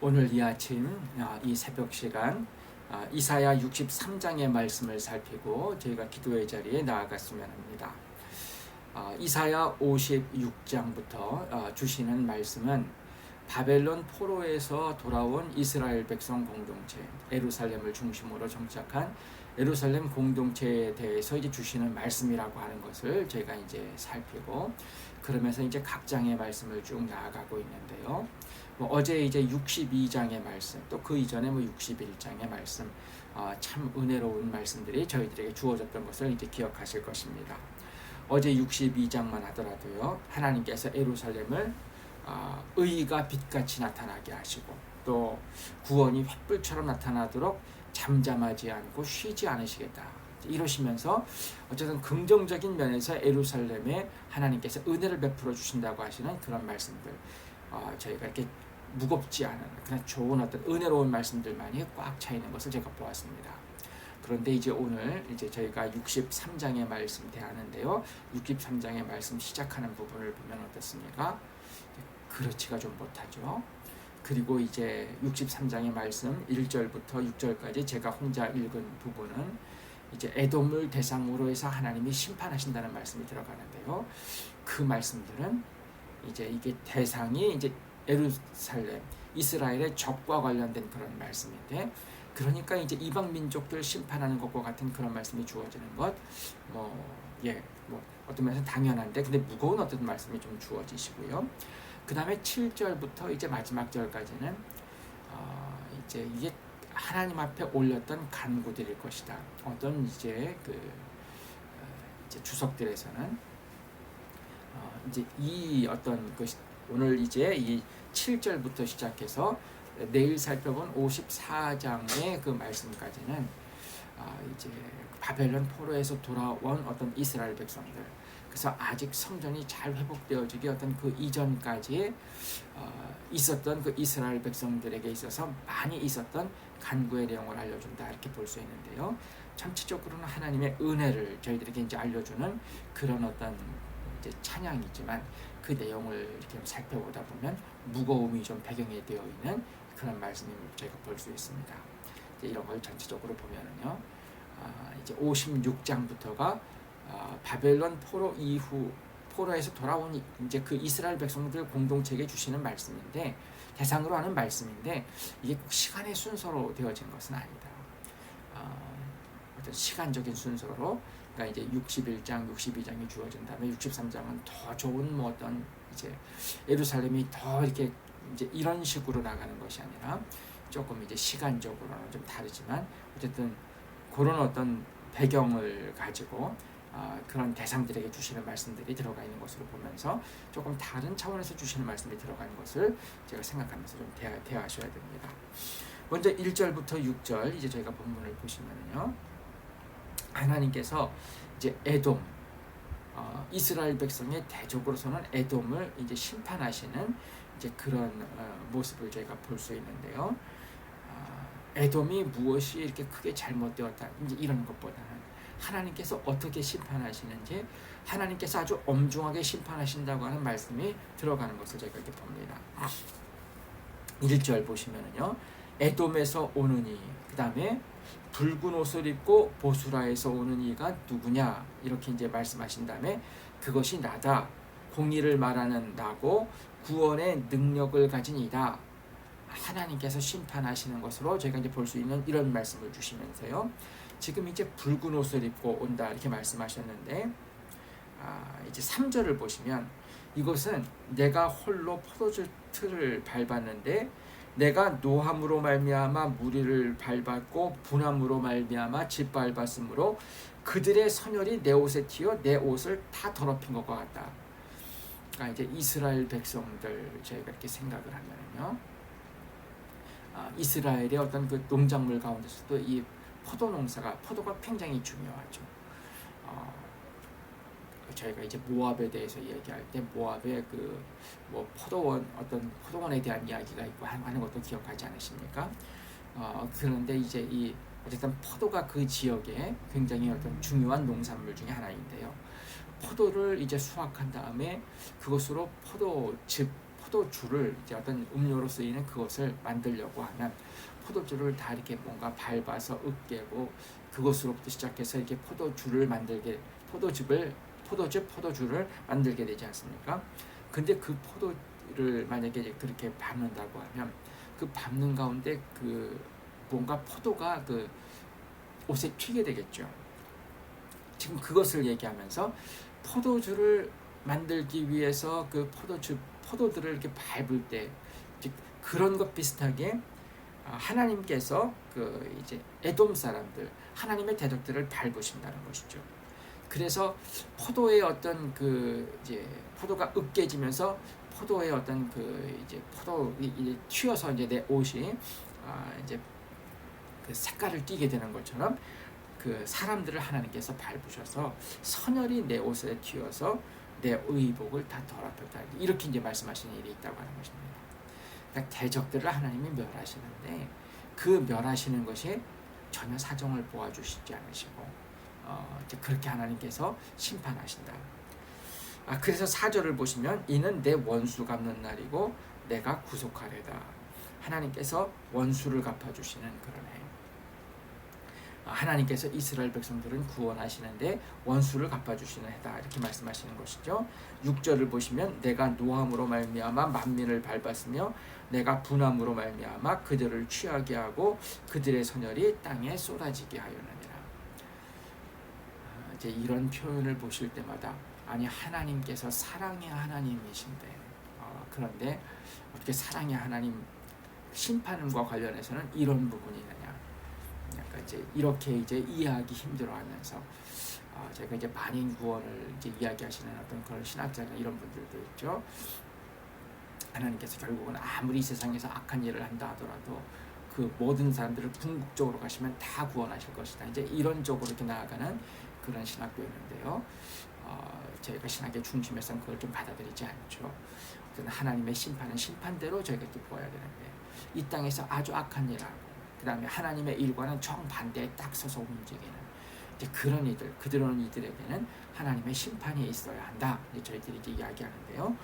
오늘 이 아침 아, 이 새벽 시간 아, 이사야 63장의 말씀을 살피고 저희가 기도의 자리에 나아갔으면 합니다. 아, 이사야 56장부터 주시는 말씀은 바벨론 포로에서 돌아온 이스라엘 백성 공동체 에루살렘을 중심으로 정착한 에루살렘 공동체에 대해서 이제 주시는 말씀이라고 하는 것을 저희가 이제 살피고 그러면서 이제 각 장의 말씀을 쭉 나아가고 있는데요. 뭐 어제 이제 62장의 말씀, 또 그 이전에 뭐 61장의 말씀, 어, 참 은혜로운 말씀들이 저희들에게 주어졌던 것을 이제 기억하실 것입니다. 어제 62장만 하더라도요, 하나님께서 에루살렘을 어, 의가 빛같이 나타나게 하시고 또 구원이 횃불처럼 나타나도록 잠잠하지 않고 쉬지 않으시겠다. 이러시면서 어쨌든 긍정적인 면에서 에루살렘에 하나님께서 은혜를 베풀어 주신다고 하시는 그런 말씀들 어, 저희가 이렇게 무겁지 않은 그냥 좋은 어떤 은혜로운 말씀들만이 꽉 차 있는 것을 제가 보았습니다. 그런데 이제 오늘 이제 저희가 63장의 말씀 대하는데요. 63장의 말씀 시작하는 부분을 보면 어떻습니까? 그렇지가 좀 못하죠. 그리고 이제 63장의 말씀 1절부터 6절까지 제가 혼자 읽은 부분은 이제 에돔을 대상으로 해서 하나님이 심판하신다는 말씀이 들어가는데요. 그 말씀들은 이제 이게 대상이 이제 에루살렘, 이스라엘의 적과 관련된 그런 말씀인데 그러니까 이제 이방 민족들 심판하는 것과 같은 그런 말씀이 주어지는 것, 뭐, 예, 뭐, 어떤 면에서 당연한데, 근데 무거운 어떤 말씀이 좀 주어지시고요. 그 다음에 7절부터 이제 마지막 절까지는, 어, 이제 이게 하나님 앞에 올렸던 간구들일 것이다. 어떤 이제 그, 어, 이제 주석들에서는, 어, 이제 이 어떤 그, 오늘 이제 이 7절부터 시작해서 내일 살펴본 54장의 그 말씀까지는 아, 이제 바벨론 포로에서 돌아온 어떤 이스라엘 백성들 그래서 아직 성전이 잘 회복되어지기 어떤 그 이전까지 어, 있었던 그 이스라엘 백성들에게 있어서 많이 있었던 간구의 내용을 알려준다 이렇게 볼 수 있는데요. 전체적으로는 하나님의 은혜를 저희들에게 이제 알려주는 그런 어떤 이제 찬양이지만 그 내용을 이렇게 살펴보다 보면 무거움이 좀 배경에 되어 있는 그런 말씀을 저희가 볼 수 있습니다. 이런 걸 전체적으로 보면은요, 아, 이제 56장부터가 아, 바벨론 포로 이후 포로에서 돌아온 이제 그 이스라엘 백성들 공동체에게 주시는 말씀인데 대상으로 하는 말씀인데 이게 꼭 시간의 순서로 되어진 것은 아니다. 아, 어떤 시간적인 순서로 그러니까 이제 61장, 62장이 주어진 다음에 63장은 더 좋은 뭐 어떤 이제 예루살렘이 더 이렇게 이제 이런 식으로 나가는 것이 아니라 조금 이제 시간적으로는 좀 다르지만 어쨌든 그런 어떤 배경을 가지고 어, 그런 대상들에게 주시는 말씀들이 들어가 있는 것으로 보면서 조금 다른 차원에서 주시는 말씀이 들어가는 것을 제가 생각하면서 좀 대하, 대하셔야 됩니다. 먼저 1절부터 6절 이제 저희가 본문을 보시면요. 하나님께서 이제 에돔 어, 이스라엘 백성의 대적으로서는 에돔을 이제 심판하시는 이제 그런 어, 모습을 저희가 볼 수 있는데요. 어, 에돔이 무엇이 이렇게 크게 잘못되었다 이제 이런 것보다는 하나님께서 어떻게 심판하시는지 하나님께서 아주 엄중하게 심판하신다고 하는 말씀이 들어가는 것을 저희가 이렇게 봅니다. 1절 보시면은요. 에돔에서 오느니 그 다음에 붉은 옷을 입고 보수라에서 오는 이가 누구냐? 이렇게 이제 말씀하신 다음에 그것이 나다. 공의를 말하는 나고 구원의 능력을 가진 이다. 하나님께서 심판하시는 것으로 저희가 이제 볼 수 있는 이런 말씀을 주시면서요. 지금 이제 붉은 옷을 입고 온다 이렇게 말씀하셨는데 아, 이제 3절을 보시면 이것은 내가 홀로 포도주 틀을 밟았는데 내가 노함으로 말미암아 무리를 밟았고 분함으로 말미암아 짓밟았으므로 그들의 선열이 내 옷에 튀어 내 옷을 다 더럽힌 것과 같다. 그러니까 이제 이스라엘 백성들 저희가 이렇게 생각을 하면요, 아, 이스라엘의 어떤 그 농작물 가운데서도 이 포도 농사가 포도가 굉장히 중요하죠. 어, 저희가 이제 모압에 대해서 얘기할 때 모압의 그 뭐 포도원 어떤 포도원에 대한 이야기가 있고 하는 것도 기억하지 않으십니까? 어, 그런데 이제 이 어쨌든 포도가 그 지역에 굉장히 어떤 중요한 농산물 중에 하나인데요. 포도를 이제 수확한 다음에 그것으로 포도즙, 포도주를 이제 어떤 음료로 쓰이는 그것을 만들려고 하면 포도주를 다 이렇게 뭔가 밟아서 으깨고 그것으로부터 시작해서 이렇게 포도주를 만들게 포도즙을 포도즙 포도주를 만들게 되지 않습니까? 근데 그 포도를 만약에 그렇게 밟는다고 하면 그 밟는 가운데 그 뭔가 포도가 그 옷에 튀게 되겠죠. 지금 그것을 얘기하면서 포도주를 만들기 위해서 그 포도주 포도들을 이렇게 밟을 때 즉 그런 것 비슷하게 아, 하나님께서 그 이제 에돔 사람들 하나님의 대적들을 밟으신다는 것이죠. 그래서 포도의 어떤 그 이제 포도가 으깨지면서 포도의 어떤 그 이제 포도 이제 튀어서 이제 내 옷이 아 이제 그 색깔을 띠게 되는 것처럼 그 사람들을 하나님께서 밟으셔서 선열이 내 옷에 튀어서 내 의복을 다 더럽혔다 이렇게 이제 말씀하시는 일이 있다고 하는 것입니다. 그러니까 대적들을 하나님이 멸하시는데 그 멸하시는 것이 전혀 사정을 보아주시지 않으시고 어, 그렇게 하나님께서 심판하신다. 아 그래서 사절을 보시면 이는 내 원수 갚는 날이고 내가 구속하려다. 하나님께서 원수를 갚아주시는 그런 해. 아, 하나님께서 이스라엘 백성들은 구원하시는데 원수를 갚아주시는 해다 이렇게 말씀하시는 것이죠. 6절을 보시면 내가 노함으로 말미암아 만민을 밟았으며 내가 분함으로 말미암아 그들을 취하게 하고 그들의 선열이 땅에 쏟아지게. 아, 이제 이런 표현을 보실 때마다 아니 하나님께서 사랑의 하나님이신데 어, 그런데 어떻게 사랑의 하나님 심판과 관련해서는 이런 부분이 있느냐 약간 이제 이렇게 이제 이해하기 힘들어하면서 어, 제가 이제 만인 구원을 이제 이야기하시는 어떤 그런 신학자나 이런 분들도 있죠. 하나님께서 결국은 아무리 세상에서 악한 일을 한다 하더라도 그 모든 사람들을 궁극적으로 가시면 다 구원하실 것이다. 이제 이런 쪽으로 이렇게 나아가는 그런 신학도 있는데요. 어, 저희가 신학의 중심에서는 그걸 좀 받아들이지 않죠. 하나님의 심판은 심판대로 저희가 또 보아야 되는데 이 땅에서 아주 악한 일하고 그 다음에 하나님의 일과는 정반대에 딱 서서 움직이는 이제 그런 이들 그들은 이들에게는 하나님의 심판이 있어야 한다. 저희들이 이제 이야기하는데요.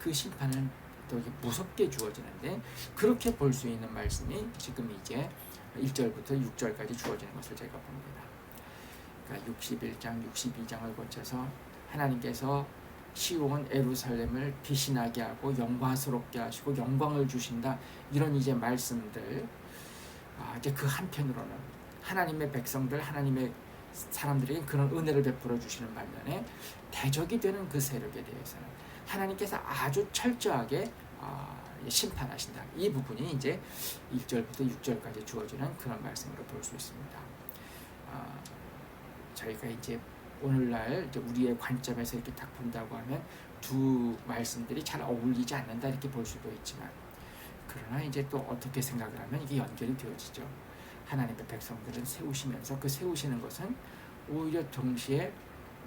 그 심판은 또 무섭게 주어지는데 그렇게 볼 수 있는 말씀이 지금 이제 1절부터 6절까지 주어지는 것을 제가 봅니다. 그러니까 61장, 62장을 거쳐서 하나님께서 시온 에루살렘을 비신하게 하고 영광스럽게 하시고 영광을 주신다 이런 이제 말씀들 아, 이제 그 한편으로는 하나님의 백성들 하나님의 사람들에게 그런 은혜를 베풀어 주시는 반면에 대적이 되는 그 세력에 대해서는 하나님께서 아주 철저하게 아, 심판하신다. 이 부분이 이제 1절부터 6절까지 주어지는 그런 말씀으로 볼 수 있습니다. 아, 저희가 이제 오늘날 이제 우리의 관점에서 이렇게 딱 본다고 하면 두 말씀들이 잘 어울리지 않는다 이렇게 볼 수도 있지만 그러나 이제 또 어떻게 생각을 하면 이게 연결이 되어지죠. 하나님의 백성들은 세우시면서 그 세우시는 것은 오히려 동시에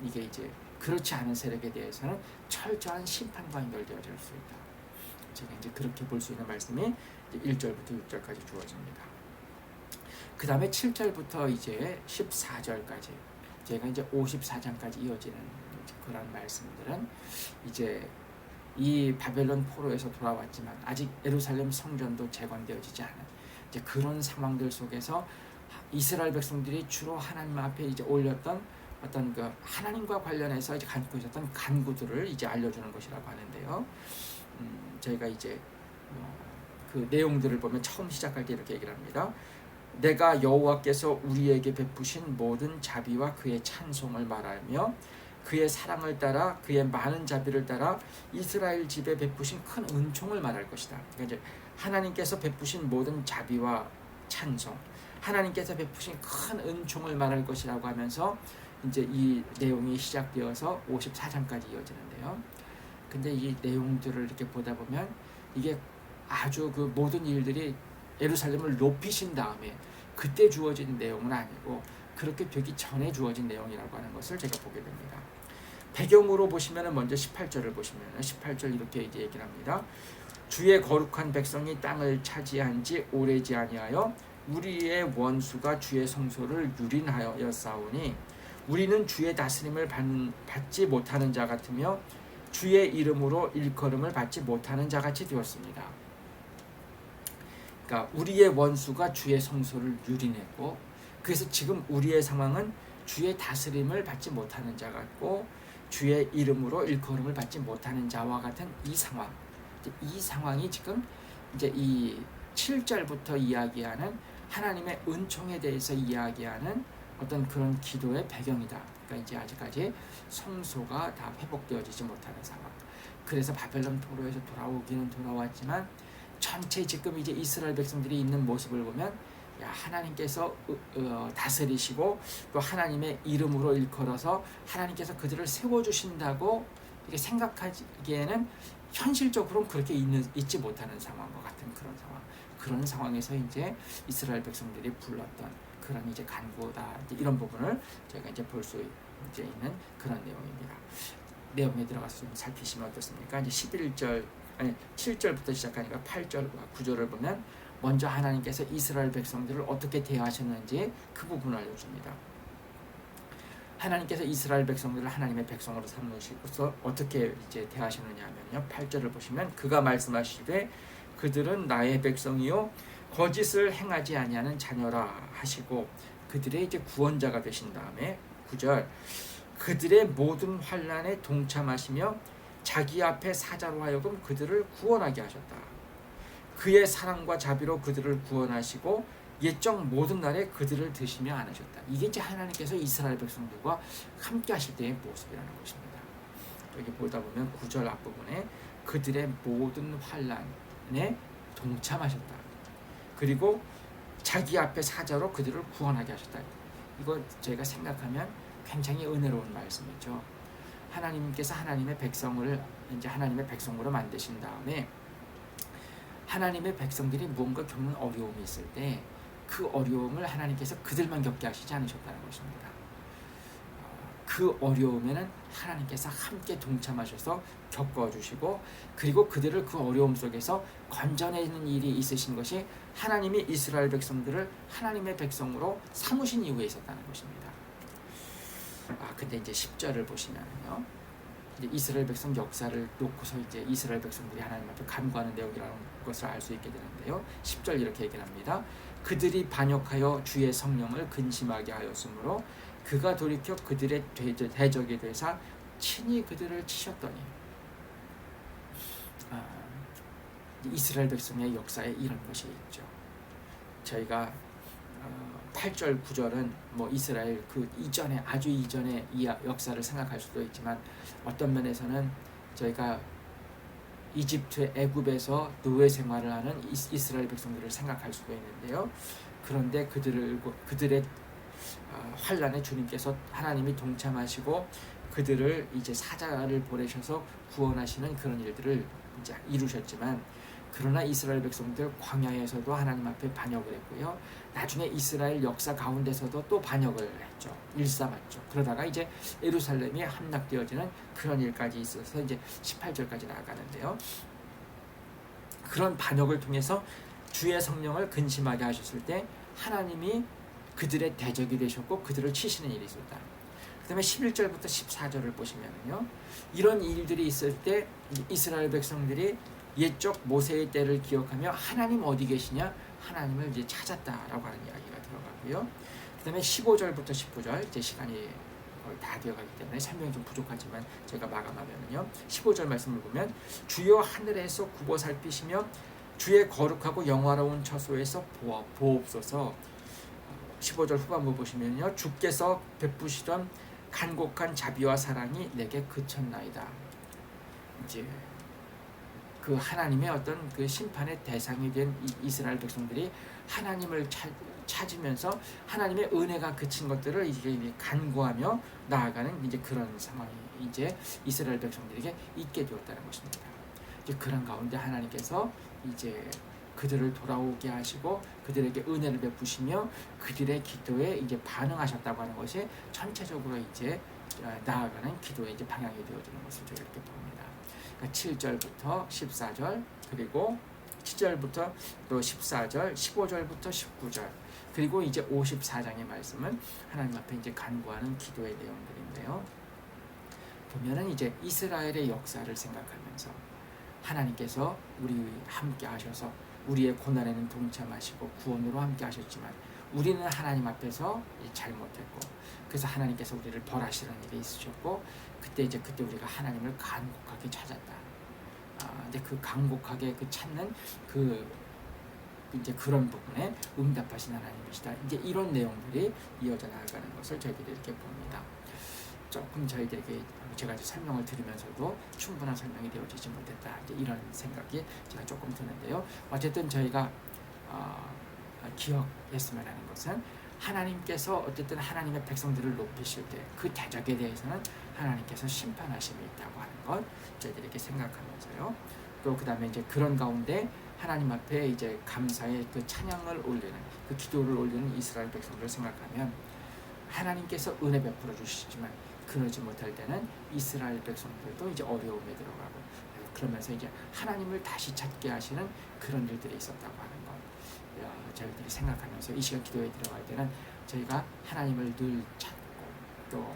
이게 이제 그렇지 않은 세력에 대해서는 철저한 심판과 연결되어질 수 있다. 제가 이제 그렇게 볼 수 있는 말씀이 1절부터 6절까지 주어집니다. 그 다음에 7절부터 이제 14절까지 제가 이제 54장까지 이어지는 그런 말씀들은 이제 이 바벨론 포로에서 돌아왔지만 아직 예루살렘 성전도 재건되어지지 않은 이제 그런 상황들 속에서 이스라엘 백성들이 주로 하나님 앞에 이제 올렸던 어떤 그 하나님과 관련해서 이제 갖고 있었던 간구들을 이제 알려주는 것이라고 하는데요. 음, 저희가 이제 어, 그 내용들을 보면 처음 시작할 때 이렇게 얘기를 합니다. 내가 여호와께서 우리에게 베푸신 모든 자비와 그의 찬송을 말하며 그의 사랑을 따라 그의 많은 자비를 따라 이스라엘 집에 베푸신 큰 은총을 말할 것이다. 그러니까 이제 하나님께서 베푸신 모든 자비와 찬송, 하나님께서 베푸신 큰 은총을 말할 것이라고 하면서 이제 이 내용이 시작되어서 54장까지 이어지는데요. 근데 이 내용들을 이렇게 보다 보면 이게 아주 그 모든 일들이 예루살렘을 높이신 다음에 그때 주어진 내용은 아니고 그렇게 되기 전에 주어진 내용이라고 하는 것을 제가 보게 됩니다. 배경으로 보시면 먼저 18절을 보시면 18절 이렇게 얘기를 합니다. 주의 거룩한 백성이 땅을 차지한 지 오래지 아니하여 우리의 원수가 주의 성소를 유린하여 싸우니 우리는 주의 다스림을 받지 못하는 자 같으며 주의 이름으로 일컬음을 받지 못하는 자같이 되었습니다. 그러니까 우리의 원수가 주의 성소를 유린했고 그래서 지금 우리의 상황은 주의 다스림을 받지 못하는 자 같고 주의 이름으로 일컬음을 받지 못하는 자와 같은 이 상황 이 상황이 지금 이제 이 7절부터 이야기하는 하나님의 은총에 대해서 이야기하는 어떤 그런 기도의 배경이다. 그러니까 이제 아직까지 성소가 다 회복되어지지 못하는 상황. 그래서 바벨론 포로에서 돌아오기는 돌아왔지만 전체 지금 이제 이스라엘 백성들이 있는 모습을 보면 야 하나님께서 어, 다스리시고 또 하나님의 이름으로 일컬어서 하나님께서 그들을 세워 주신다고 이렇게 생각하기에는 현실적으로는 그렇게 있는 있지 못하는 상황과 같은 그런 상황. 그런 상황에서 이제 이스라엘 백성들이 불렀던 그런 이제 간구다 이런 부분을 저희가 이제 볼 수 이제 있는 그런 내용입니다. 내용에 들어가서 좀 살피시면 어떻습니까? 이제 11절 아니 7절부터 시작하니까 8절과 9절을 보면 먼저 하나님께서 이스라엘 백성들을 어떻게 대하셨는지 그 부분을 알려줍니다. 하나님께서 이스라엘 백성들을 하나님의 백성으로 삼으시고서 어떻게 이제 대하셨느냐면요. 8절을 보시면 그가 말씀하시되 그들은 나의 백성이요 거짓을 행하지 아니하는 자녀라 하시고 그들의 이제 구원자가 되신 다음에 9절 그들의 모든 환란에 동참하시며 자기 앞에 사자로 하여금 그들을 구원하게 하셨다. 그의 사랑과 자비로 그들을 구원하시고 옛적 모든 날에 그들을 드시며 안으셨다. 이게 이제 하나님께서 이스라엘 백성들과 함께 하실 때의 모습이라는 것입니다. 여기 보다 보면 9절 앞부분에 그들의 모든 환란에 동참하셨다. 그리고 자기 앞에 사자로 그들을 구원하게 하셨다. 이거 저희가 생각하면 굉장히 은혜로운 말씀이죠. 하나님께서 하나님의 백성을 이제 하나님의 백성으로 만드신 다음에 하나님의 백성들이 무언가 겪는 어려움이 있을 때 그 어려움을 하나님께서 그들만 겪게 하시지 않으셨다는 것입니다. 그 어려움에는 하나님께서 함께 동참하셔서 겪어주시고 그리고 그들을 그 어려움 속에서 건져내는 일이 있으신 것이 하나님이 이스라엘 백성들을 하나님의 백성으로 삼으신 이후에 있었다는 것입니다. 아 근데 이제 10절을 보시면요. 이제 이스라엘 백성 역사를 놓고서 이제 이스라엘 백성들이 하나님 앞에 간구하는 내용이라는 것을 알 수 있게 되는데요. 10절 이렇게 얘기를 합니다. 그들이 반역하여 주의 성령을 근심하게 하였으므로 그가 돌이켜 그들의 대적이 되사 친히 그들을 치셨더니 아, 이스라엘 백성의 역사에 이런 것이 있죠. 저희가 8절 9절은 뭐 이스라엘 그 이전에 아주 이전의 이 역사를 생각할 수도 있지만 어떤 면에서는 저희가 이집트 애굽에서 노예 생활을 하는 이스라엘 백성들을 생각할 수도 있는데요. 그런데 그들을 그들의 아, 환란에 주님께서 하나님이 동참하시고 그들을 이제 사자를 보내셔서 구원하시는 그런 일들을 이제 이루셨지만 그러나 이스라엘 백성들 광야에서도 하나님 앞에 반역을 했고요. 나중에 이스라엘 역사 가운데서도 또 반역을 했죠. 일삼았죠. 그러다가 이제 예루살렘이 함락되어지는 그런 일까지 있어서 이제 18절까지 나아가는데요. 그런 반역을 통해서 주의 성령을 근심하게 하셨을 때 하나님이 그들의 대적이 되셨고 그들을 치시는 일이 있었다. 그 다음에 11절부터 14절을 보시면요. 이런 일들이 있을 때 이스라엘 백성들이 옛적 모세의 때를 기억하며 하나님 어디 계시냐? 하나님을 이제 찾았다라고 하는 이야기가 들어가고요. 그다음에 15절부터 19절 이제 시간이 거의 다 되어가기 때문에 설명이 좀 부족하지만 제가 마감하면요. 15절 말씀을 보면 주여 하늘에서 굽어 살피시며 주의 거룩하고 영화로운 처소에서 보아 보옵소서 15절 후반부 보시면요. 주께서 베푸시던 간곡한 자비와 사랑이 내게 그쳤나이다. 이제 그 하나님의 어떤 그 심판의 대상이 된 이스라엘 백성들이 하나님을 찾, 찾으면서 하나님의 은혜가 그친 것들을 이제 간구하며 나아가는 이제 그런 상황이 이제 이스라엘 백성들에게 있게 되었다는 것입니다. 이제 그런 가운데 하나님께서 이제 그들을 돌아오게 하시고 그들에게 은혜를 베푸시며 그들의 기도에 이제 반응하셨다고 하는 것이 전체적으로 이제 나아가는 기도의 이제 방향이 되어지는 것을 저희 이렇게 봅니다. 7절부터 그러니까 14절 그리고 7절부터 또 14절, 15절부터 19절 그리고 이제 54장의 말씀은 하나님 앞에 이제 간구하는 기도의 내용들인데요. 보면은 이제 이스라엘의 역사를 생각하면서 하나님께서 우리 함께 하셔서 우리의 고난에는 동참하시고 구원으로 함께 하셨지만 우리는 하나님 앞에서 잘못했고 그래서 하나님께서 우리를 벌하시는 일이 있으셨고 그때 이제 그때 우리가 하나님을 간곡하게 찾았다. 아, 근데 그 간곡하게 그 찾는 그 이제 그런 부분에 응답하신 하나님이시다. 이제 이런 내용들이 이어져 나가는 것을 저희들이 이렇게 봅니다. 조금 저희들에게 제가 이제 설명을 드리면서도 충분한 설명이 되어지지 못했다. 이제 이런 생각이 제가 조금 드는데요. 어쨌든 저희가 어, 기억했으면 하는 것은 하나님께서 어쨌든 하나님의 백성들을 높이실 때 그 대적에 대해서는 하나님께서 심판하심이 있다고 하는 것 저희들에게 생각하면서요. 또 그다음에 이제 그런 가운데 하나님 앞에 이제 감사의 그 찬양을 올리는 그 기도를 올리는 이스라엘 백성들을 생각하면 하나님께서 은혜 베풀어 주시지만 그러지 못할 때는 이스라엘 백성들도 이제 어려움에 들어가고 그러면서 이제 하나님을 다시 찾게 하시는 그런 일들이 있었다고 하는 것 어, 저희들이 생각하면서 이 시간 기도에 들어갈 때는 저희가 하나님을 늘 찾고 또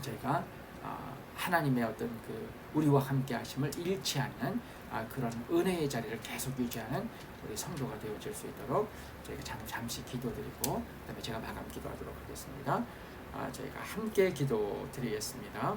저희가 어, 하나님의 어떤 그 우리와 함께 하심을 잃지 않는 아, 그런 은혜의 자리를 계속 유지하는 우리 성도가 되어질 수 있도록 저희가 잠, 잠시 기도드리고 그다음에 제가 마감 기도하도록 하겠습니다. 아, 저희가 함께 기도 드리겠습니다.